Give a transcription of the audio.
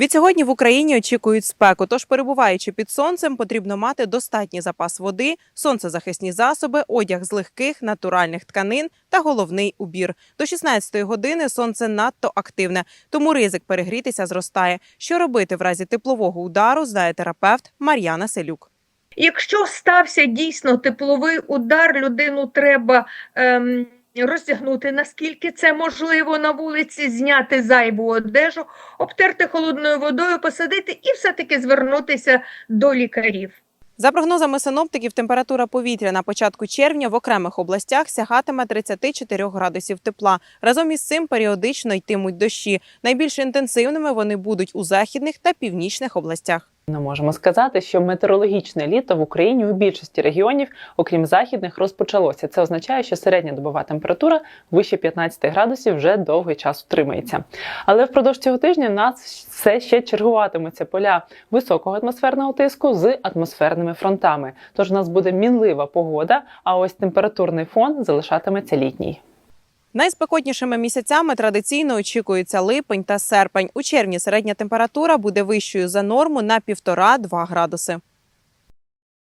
Від сьогодні в Україні очікують спеку, тож перебуваючи під сонцем, потрібно мати достатній запас води, сонцезахисні засоби, одяг з легких натуральних тканин та головний убір. До 16-ї години сонце надто активне, тому ризик перегрітися зростає. Що робити в разі теплового удару, знає терапевт Мар'яна Селюк. Якщо стався дійсно тепловий удар, людину треба ем, роздягнути, наскільки це можливо на вулиці, зняти зайву одежу, обтерти холодною водою, посадити і все-таки звернутися до лікарів. За прогнозами синоптиків, температура повітря на початку червня в окремих областях сягатиме 34 градусів тепла. Разом із цим періодично йтимуть дощі. Найбільш інтенсивними вони будуть у західних та північних областях. Ми можемо сказати, що метеорологічне літо в Україні у більшості регіонів, окрім західних, розпочалося. Це означає, що середня добова температура вище 15 градусів вже довгий час утримається. Але впродовж цього тижня нас все ще чергуватимуться поля високого атмосферного тиску з атмосферними фронтами. Тож у нас буде мінлива погода, а ось температурний фон залишатиметься літній. Найспекотнішими місяцями традиційно очікується липень та серпень. У червні середня температура буде вищою за норму на 1,5-2 градуси.